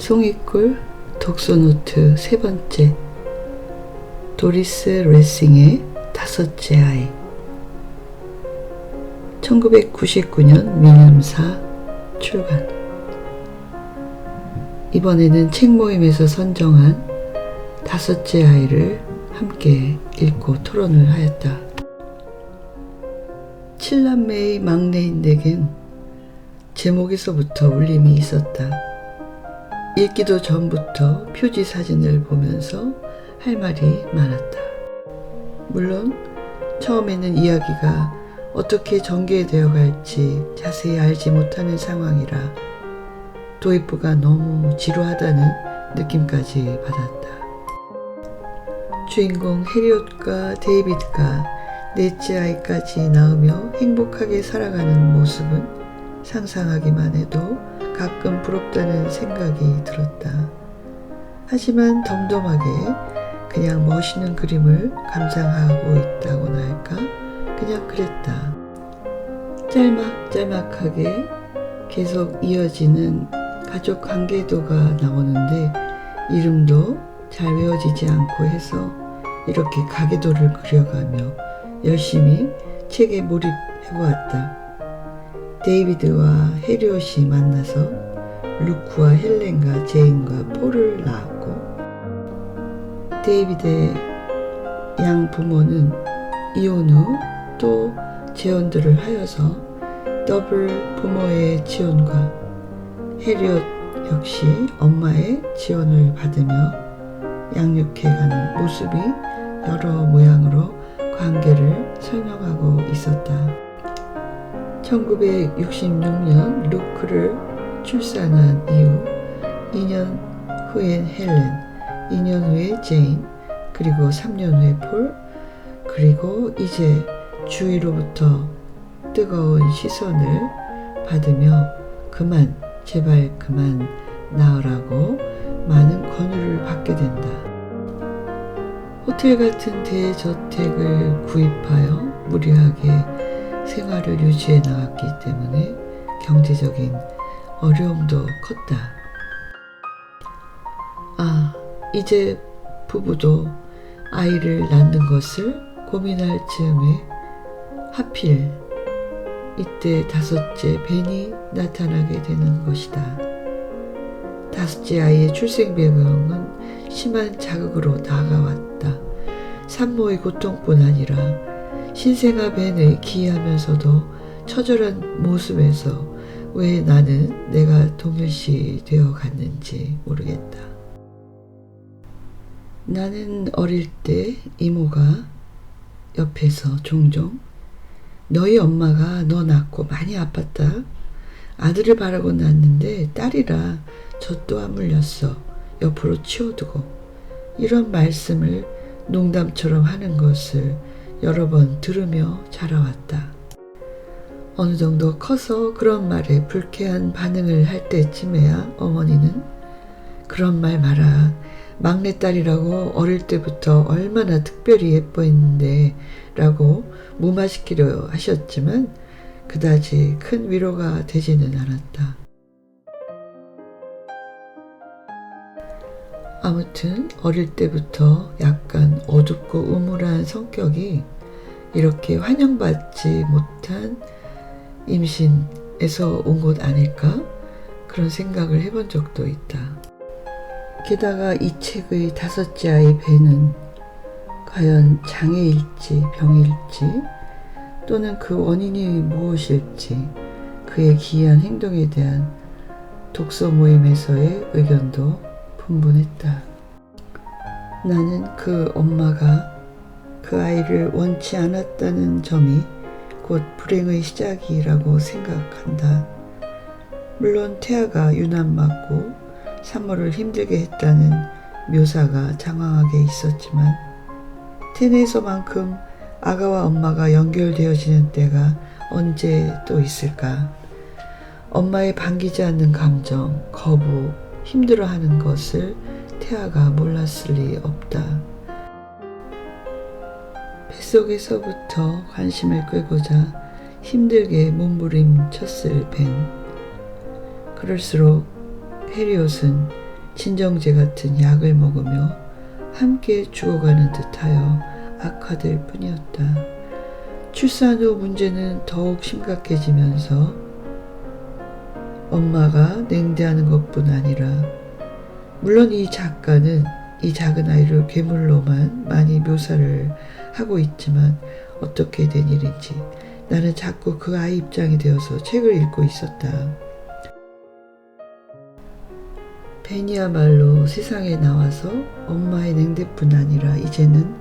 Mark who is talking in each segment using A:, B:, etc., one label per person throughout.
A: 송이꿀 독서노트 세 번째 도리스 레싱의 다섯째 아이 1999년 미남사 출간 이번에는 책 모임에서 선정한 다섯째 아이를 함께 읽고 토론을 하였다. 칠남매의 막내인 내겐 제목에서부터 울림이 있었다. 읽기도 전부터 표지 사진을 보면서 할 말이 많았다. 물론 처음에는 이야기가 어떻게 전개되어 갈지 자세히 알지 못하는 상황이라 도입부가 너무 지루하다는 느낌까지 받았다. 주인공 해리엇과 데이비드가 넷째 아이까지 낳으며 행복하게 살아가는 모습은 상상하기만 해도 가끔 부럽다는 생각이 들었다. 하지만 덤덤하게 그냥 멋있는 그림을 감상하고 있다고나 할까? 그냥 그랬다. 짤막짤막하게 계속 이어지는 가족 관계도가 나오는데 이름도 잘 외워지지 않고 해서 이렇게 가계도를 그려가며 열심히 책에 몰입해보았다. 데이비드와 해리엇이 만나서 루크와 헬렌과 제인과 폴을 낳았고 데이비드의 양 부모는 이혼 후 또 재혼들을 하여서 더블 부모의 지원과 해리엇 역시 엄마의 지원을 받으며 양육해가는 모습이 여러 모양으로 관계를 설명하고 있었다. 1966년 루크를 출산한 이후 2년 후엔 헬렌, 2년 후에 제인, 그리고 3년 후에 폴, 그리고 이제 주위로부터 뜨거운 시선을 받으며 그만, 제발 그만 나으라고 많은 권유를 받게 된다. 호텔 같은 대저택을 구입하여 무리하게 생활을 유지해 나갔기 때문에 경제적인 어려움도 컸다. 아, 이제 부부도 아이를 낳는 것을 고민할 즈음에 하필 이때 다섯째 벤이 나타나게 되는 것이다. 다섯째 아이의 출생 배경은 심한 자극으로 다가왔다. 산모의 고통뿐 아니라 신생아 벤을 기이하면서도 처절한 모습에서 왜 나는 내가 동일시 되어 갔는지 모르겠다. 나는 어릴 때 이모가 옆에서 종종 너희 엄마가 너 낳고 많이 아팠다. 아들을 바라고 낳는데 딸이라 젖도 안 물렸어. 옆으로 치워두고. 이런 말씀을 농담처럼 하는 것을 여러 번 들으며 자라왔다. 어느 정도 커서 그런 말에 불쾌한 반응을 할 때쯤에야 어머니는 그런 말 마라. 막내딸이라고 어릴 때부터 얼마나 특별히 예뻐했는데 라고 무마시키려 하셨지만 그다지 큰 위로가 되지는 않았다. 아무튼 어릴 때부터 약간 어둡고 우물한 성격이 이렇게 환영받지 못한 임신에서 온 것 아닐까? 그런 생각을 해본 적도 있다. 게다가 이 책의 다섯째 아이 배는 과연 장애일지 병일지 또는 그 원인이 무엇일지 그의 기이한 행동에 대한 독서 모임에서의 의견도 분분했다. 나는 그 엄마가 그 아이를 원치 않았다는 점이 곧 불행의 시작이라고 생각한다. 물론 태아가 유난 맞고 산모를 힘들게 했다는 묘사가 장황하게 있었지만 텐에서만큼 아가와 엄마가 연결되어지는 때가 언제 또 있을까? 엄마의 반기지 않는 감정, 거부, 힘들어하는 것을 태아가 몰랐을 리 없다. 뱃속에서부터 관심을 끌고자 힘들게 몸부림쳤을 벤. 그럴수록 해리옷은 진정제 같은 약을 먹으며 함께 죽어가는 듯하여 악화될 뿐이었다. 출산 후 문제는 더욱 심각해지면서 엄마가 냉대하는 것뿐 아니라 물론 이 작가는 이 작은 아이를 괴물로만 많이 묘사를 하고 있지만 어떻게 된 일인지 나는 자꾸 그 아이 입장이 되어서 책을 읽고 있었다. 벤이야말로 세상에 나와서 엄마의 냉대뿐 아니라 이제는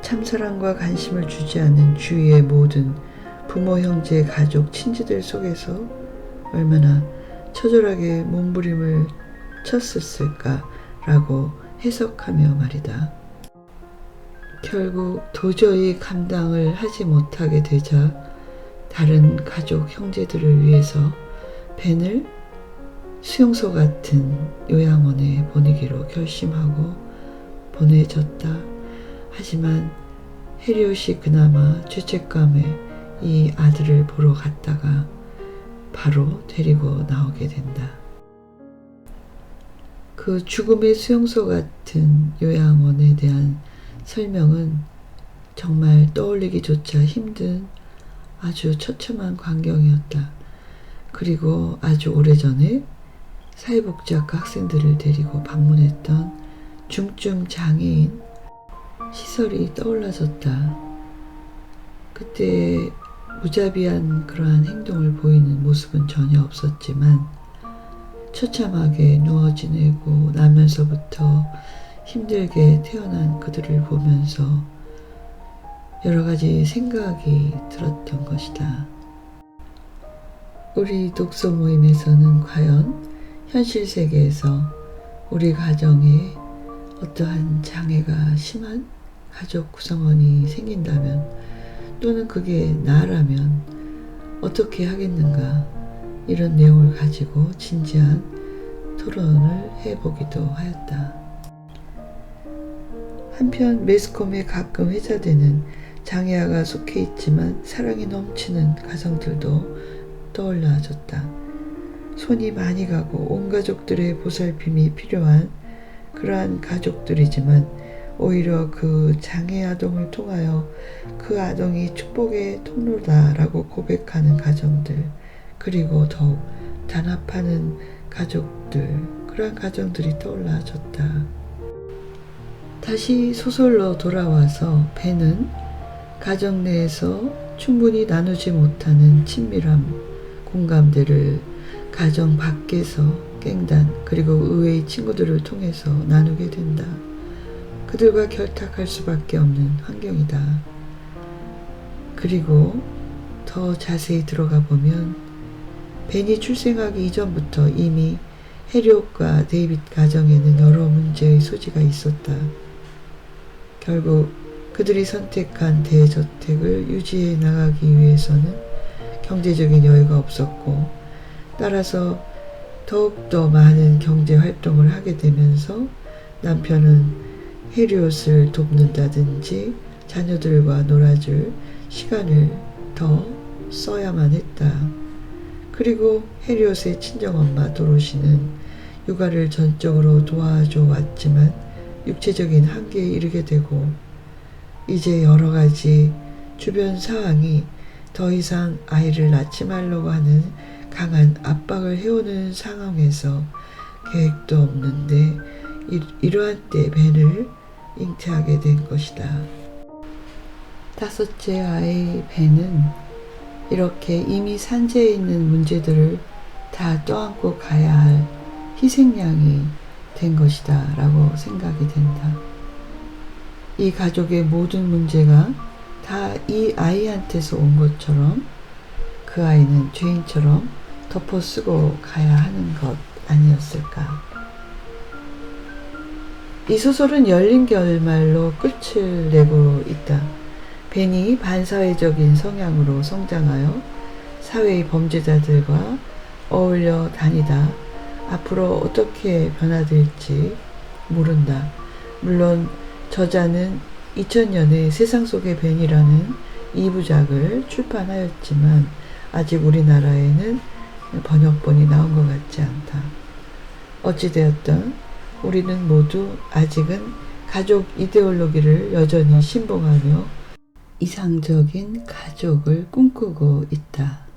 A: 참사랑과 관심을 주지 않는 주위의 모든 부모, 형제, 가족, 친지들 속에서 얼마나 처절하게 몸부림을 쳤었을까라고 해석하며 말이다. 결국 도저히 감당을 하지 못하게 되자 다른 가족 형제들을 위해서 벤을 수용소 같은 요양원에 보내기로 결심하고 보내졌다. 하지만 해리엇이 그나마 죄책감에 이 아들을 보러 갔다가 바로 데리고 나오게 된다. 그 죽음의 수용소 같은 요양원에 대한 설명은 정말 떠올리기조차 힘든 아주 처참한 광경이었다. 그리고 아주 오래전에 사회복지학과 학생들을 데리고 방문했던 중증 장애인 시설이 떠올라졌다. 그때 무자비한 그러한 행동을 보이는 모습은 전혀 없었지만 처참하게 누워 지내고 나면서부터 힘들게 태어난 그들을 보면서 여러 가지 생각이 들었던 것이다. 우리 독서 모임에서는 과연 현실 세계에서 우리 가정에 어떠한 장애가 심한 가족 구성원이 생긴다면 또는 그게 나라면 어떻게 하겠는가 이런 내용을 가지고 진지한 토론을 해보기도 하였다. 한편 매스컴에 가끔 회자되는 장애아가 속해 있지만 사랑이 넘치는 가정들도 떠올라졌다. 손이 많이 가고 온 가족들의 보살핌이 필요한 그러한 가족들이지만 오히려 그 장애 아동을 통하여 그 아동이 축복의 통로다라고 고백하는 가정들 그리고 더욱 단합하는 가족들 그러한 가정들이 떠올라졌다. 다시 소설로 돌아와서 배는 가정 내에서 충분히 나누지 못하는 친밀함, 공감대를 가정 밖에서 깽단 그리고 의외의 친구들을 통해서 나누게 된다. 그들과 결탁할 수밖에 없는 환경이다. 그리고 더 자세히 들어가 보면 벤이 출생하기 이전부터 이미 해리옥과 데이빗 가정에는 여러 문제의 소지가 있었다. 결국 그들이 선택한 대저택을 유지해 나가기 위해서는 경제적인 여유가 없었고 따라서 더욱더 많은 경제 활동을 하게 되면서 남편은 해리옷을 돕는다든지 자녀들과 놀아줄 시간을 더 써야만 했다. 그리고 해리옷의 친정엄마 도로시는 육아를 전적으로 도와줘 왔지만 육체적인 한계에 이르게 되고 이제 여러 가지 주변 상황이 더 이상 아이를 낳지 말라고 하는 강한 압박을 해오는 상황에서 계획도 없는데 이, 이러한 때 벤을 잉태하게 된 것이다. 다섯째 아이 벤은 이렇게 이미 산재해 있는 문제들을 다 떠안고 가야 할 희생양이 된 것이다 라고 생각이 된다. 이 가족의 모든 문제가 다 이 아이한테서 온 것처럼 그 아이는 죄인처럼 덮어 쓰고 가야 하는 것 아니었을까. 이 소설은 열린 결말로 끝을 내고 있다. 벤이 반사회적인 성향으로 성장하여 사회의 범죄자들과 어울려 다니다 앞으로 어떻게 변화될지 모른다. 물론 저자는 2000년에 세상 속의 벤이라는 2부작을 출판하였지만 아직 우리나라에는 번역본이 나온 것 같지 않다. 어찌되었든 우리는 모두 아직은 가족 이데올로기를 여전히 신봉하며 이상적인 가족을 꿈꾸고 있다.